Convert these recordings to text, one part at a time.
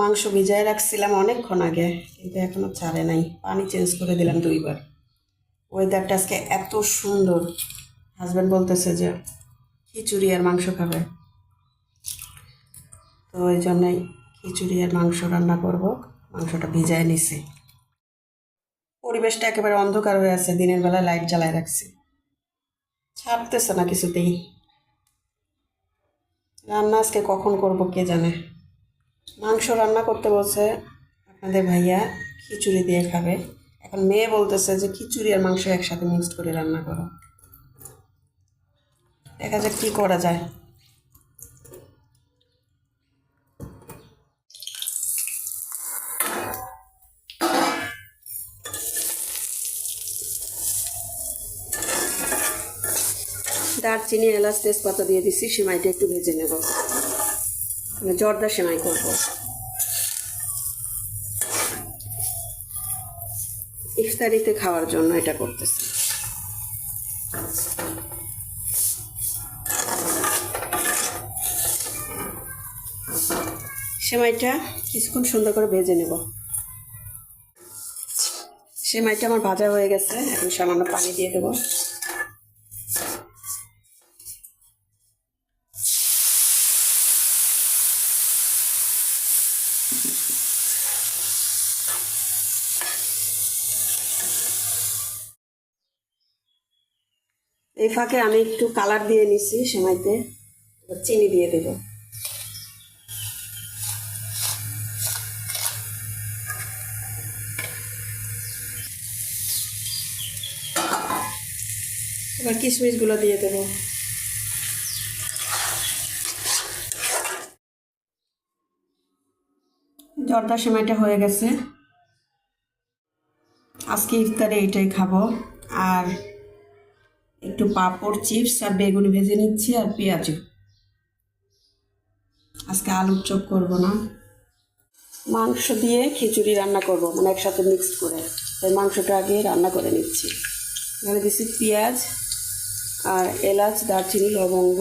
মাংস ভিজায় রাখছিলাম অনেকক্ষণ আগে, কিন্তু এখনও ছাড়ে নাই। পানি চেঞ্জ করে দিলাম দুইবার। ওয়েদারটা আজকে এত সুন্দর। হাজব্যান্ড বলতেছে যে, খিচুড়ি আর মাংস খাবে। তো ওই জন্যই খিচুড়ি আর মাংস রান্না করব। মাংসটা ভিজায় নিছি। পরিবেশটা একেবারে অন্ধকার হয়ে আছে, দিনের বেলা লাইট জ্বালায় রাখছি। ছাড়তেছে না কিছুতেই। রান্না আজকে কখন করব কে জানে? মাংস রান্না করতে বলছে আপনাদের ভাইয়া, খিচুড়ি দিয়ে খাবে। এখন মেয়ে বলতেছে যে খিচুড়ি আর মাংস একসাথে মিক্সড করে রান্না করো। দেখা যাক কি করা যায়। দারচিনি এলাচ তেজপাতা দিয়ে দিচ্ছি সেমাইটা একটু ভেজে নেব। জর্দা সেমাই করব। ইফতারিতে খাওয়ার জন্য এটা করতেছি। সেমাইটা কিছুক্ষণ সুন্দর করে ভেজে নেব। সেমাইটা আমার ভাজা হয়ে গেছে, এখন সামান্য পানি দিয়ে দেবো। এই ফাঁকে আমি একটু কালার দিয়ে নিছি সেমাইতে চিনি দিয়ে দেব। এবার কিশমিশগুলো দিয়ে দেবো। জর্দা সেমাইটা হয়ে গেছে। আজকে ইফতারে এইটাই খাব। আর একটু পাঁপড়, চিপস আর বেগুন ভেজে নিচ্ছি আর পেঁয়াজও। আজকে আলুর চপ করব না। মাংস দিয়ে খিচুড়ি রান্না করব মানে একসাথে মিক্সড করে। তাই মাংসটা আগে রান্না করে নিচ্ছি। এখানে দিচ্ছি পেঁয়াজ আর এলাচ, দারচিনি, লবঙ্গ,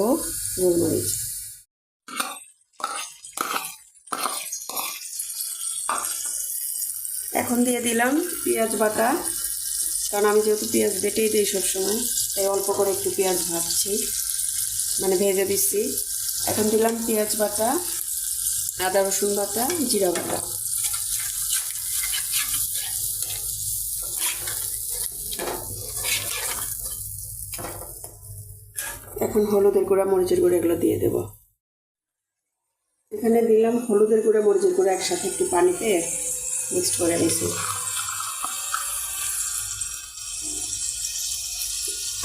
গোলমরিচ। এখন দিয়ে দিলাম পেঁয়াজ বাটা। কারণ আমি যেহেতু পেঁয়াজ বেটেই দিই সবসময়। তাই অল্প করে একটু পেঁয়াজ ভাজছি। মানে ভেজে দিচ্ছি। এখন দিলাম পেঁয়াজ বাটা, আদা রসুন বাটা, জিরা বাটা। এখন হলুদের গুঁড়া, মরিচের গুঁড়া এগুলো দিয়ে দেব। এখানে দিলাম হলুদের গুঁড়া, মরিচের গুঁড়া একসাথে একটু পানিতে মিক্সড করে নিয়েছি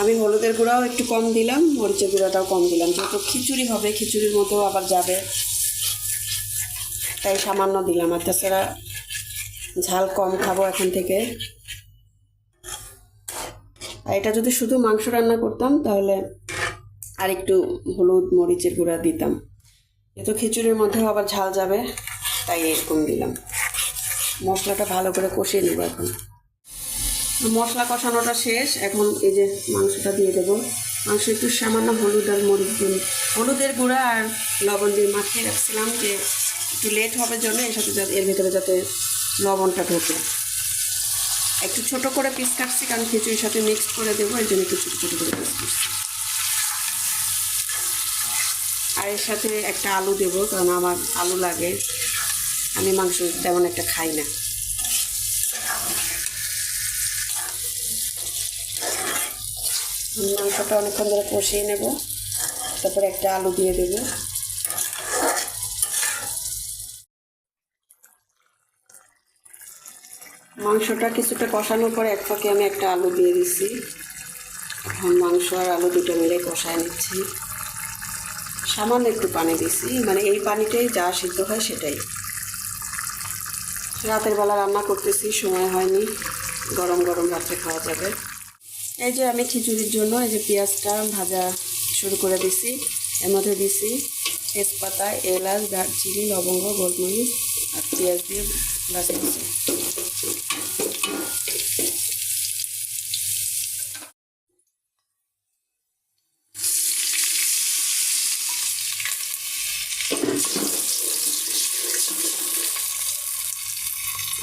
আমি হলুদের গুঁড়াও একটু কম দিলাম, মরিচের গুঁড়াটাও কম দিলাম। যেহেতু খিচুড়ি হবে, খিচুড়ির মধ্যেও আবার যাবে। তাই সামান্য দিলাম। আর তাছাড়া ঝাল কম খাব এখন থেকে। আর এটা যদি শুধু মাংস রান্না করতাম, তাহলে আর একটু হলুদ, মরিচের গুঁড়া দিতাম। যেহেতু খিচুড়ির মধ্যেও আবার ঝাল যাবে, তাই এরকম দিলাম। মশলাটা ভালো করে কষিয়ে নেব এখন। মশলা কষানোটা শেষ। এখন এই যে মাংসটা দিয়ে দেবো। মাংস একটু সামান্য হলুদ আর মরিচ দিয়ে হলুদের গুঁড়া আর লবণ দিয়ে মাখিয়ে রাখছিলাম যে একটু লেট হবে জন্য, এর সাথে এর ভেতরে যাতে লবণটা ঢোকে। একটু ছোট করে পিস কাটছি, কারণ খিচুড়ির সাথে মিক্স করে দেবো, এর জন্য একটু ছোটো ছোটো করে পিস আর এর সাথে একটা আলু দেবো, কারণ আমার আলু লাগে। আমি মাংস তেমন একটা খাই না। মাংসটা অনেকক্ষণ ধরে কষিয়ে নেব। তারপরে একটা আলু দিয়ে দেবো। মাংসটা কিছুটা কষানোর পরে এক ফাঁকে আমি একটা আলু দিয়ে দিছি। এখন মাংস আর আলু দুটো মিলে কষায় নিচ্ছি। সামান্য একটু পানি দিছি। মানে এই পানিটাই যা সিদ্ধ হয় সেটাই। রাতের বেলা রান্না করতেছি, সময় হয়নি। গরম গরম রাত্রে খাওয়া যাবে। এই যে আমি খিচুড়ির জন্য এই যে পেঁয়াজটা ভাজা শুরু করে দিছি, এর মধ্যে দিছি তেজপাতা, এলাচ, দারচিনি, লবঙ্গ, গোলমরিচ আর পেঁয়াজ দিয়ে ভাজা দিছি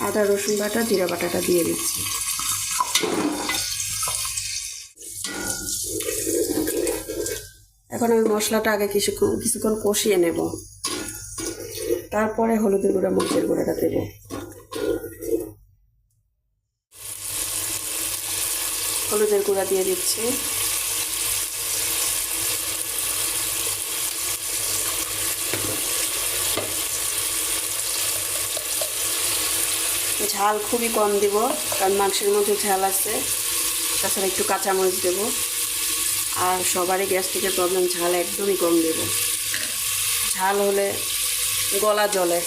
আদা রসুন বাটা, জিরা বাটাটা দিয়ে দিচ্ছি। এখন আমি মশলাটা আগে কিছুক্ষণ কিছুক্ষণ কষিয়ে নেব। তারপরে হলুদের গুঁড়া, মরিচের গুঁড়াটা দেব। হলুদের গুঁড়া দিয়ে দিচ্ছি। ঝাল খুবই কম দিব, কারণ মাংসের মধ্যে ঝাল আছে। তাছাড়া একটু কাঁচামরিচ দেবো। আর সবারই গ্যাস্ট্রিকের প্রবলেম ঝাল একদমই কম দেব। ঝাল হলে গলা জলে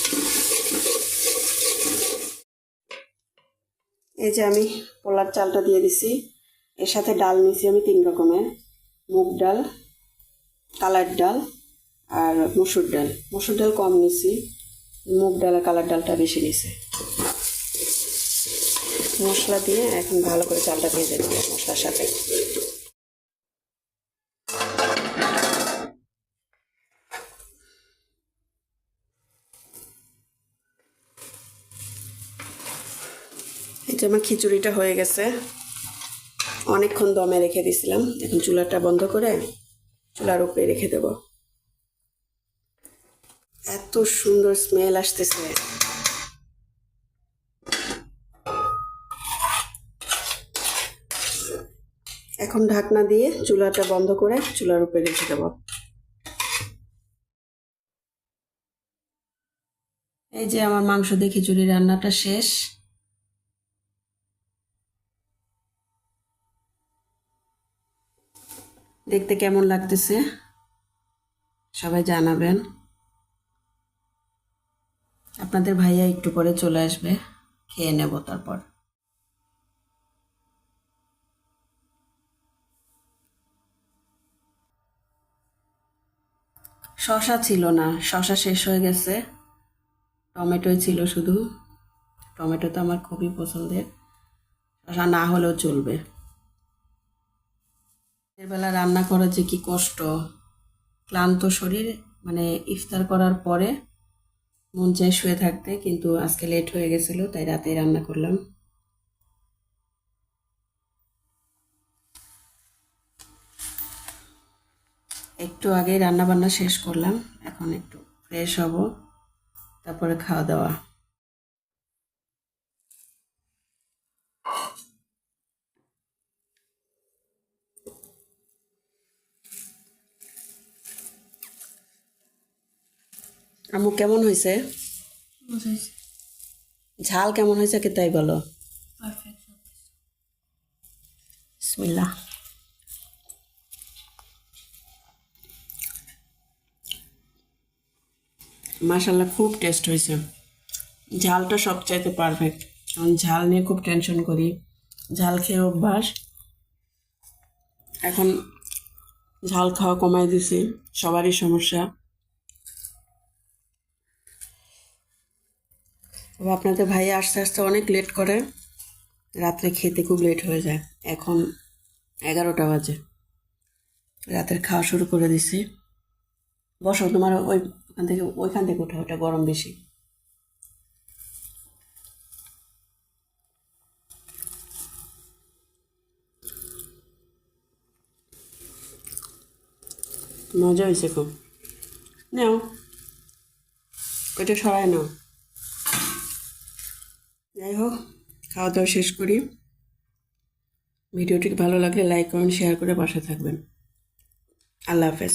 এই যে আমি পোলার চালটা দিয়ে দিছি। এর সাথে ডাল নিছি আমি তিন রকমের। মুগ ডাল, কালার ডাল আর মসুর ডাল। মসুর ডাল কম নিছি। মুগ ডাল আর কালার ডালটা বেশি নিছে। মশলা দিয়ে এখন ভালো করে চালটা ভেজে দেবো মশলার সাথে। যে আমার খিচুড়িটা হয়ে গেছে। অনেকক্ষণ দমে রেখে দিছিলাম। এখন চুলাটা বন্ধ করে চুলার উপরে রেখে দেব। এত সুন্দর স্মেল আসতেছে। এখন ঢাকনা দিয়ে চুলাটা বন্ধ করে চুলার উপরে রেখে দেব। এই যে আমার মাংস দিয়ে খিচুড়ি রান্নাটা শেষ। দেখতে কেমন লাগতেছে? সবাই জানাবেন। আপনাদের ভাইয়া একটু পরে চলে আসবে, খেয়ে নেব তারপর। শশা ছিল না, শশা শেষ হয়ে গেছে। টমেটোই ছিল শুধু। টমেটো তো আমার খুবই পছন্দের। শশা না হলেও চলবে। বেলা রান্না করা যে কি কষ্ট। ক্লান্ত শরীর মানে ইফতার করার পরে মন চায় শুয়ে থাকতে, কিন্তু আজকে লেট হয়ে গেছিল, তাই রাতেই রান্না করলাম। একটু আগে রান্না বান্না শেষ করলাম, এখন একটু ফ্রেশ হব, তারপরে খাওয়া দাওয়া। আমু কেমন হয়েছে ঝাল কেমন হয়েছে কে তাই বলো। বিসমিল্লাহ। মাশাল্লাহ খুব টেস্ট হয়েছে ঝালটা সবচাইতে পারফেক্ট আমি ঝাল নিয়ে খুব টেনশন করি। ঝাল খেয়ে অভ্যাস। এখন ঝাল খাওয়া কমাই দিছি। সবারই সমস্যা। আপনাদের ভাই আস্তে আস্তে অনেক লেট করে। রাত্রে খেতে খুব লেট হয়ে যায়। এখন এগারোটা বাজে। রাতের খাওয়া শুরু করে দিছি। বসো, তোমার ওই ওখান থেকে, ওইখান থেকে ওঠা ওটা গরম বেশি। মজা হয়েছে খুব। নাও, ওইটা সরাই নাও। যাই হোক খাওয়া দাওয়া শেষ করি। ভিডিওটি ভালো লাগলে লাইক কমেন্ট শেয়ার করে পাশে থাকবেন। আল্লাহ হাফেজ।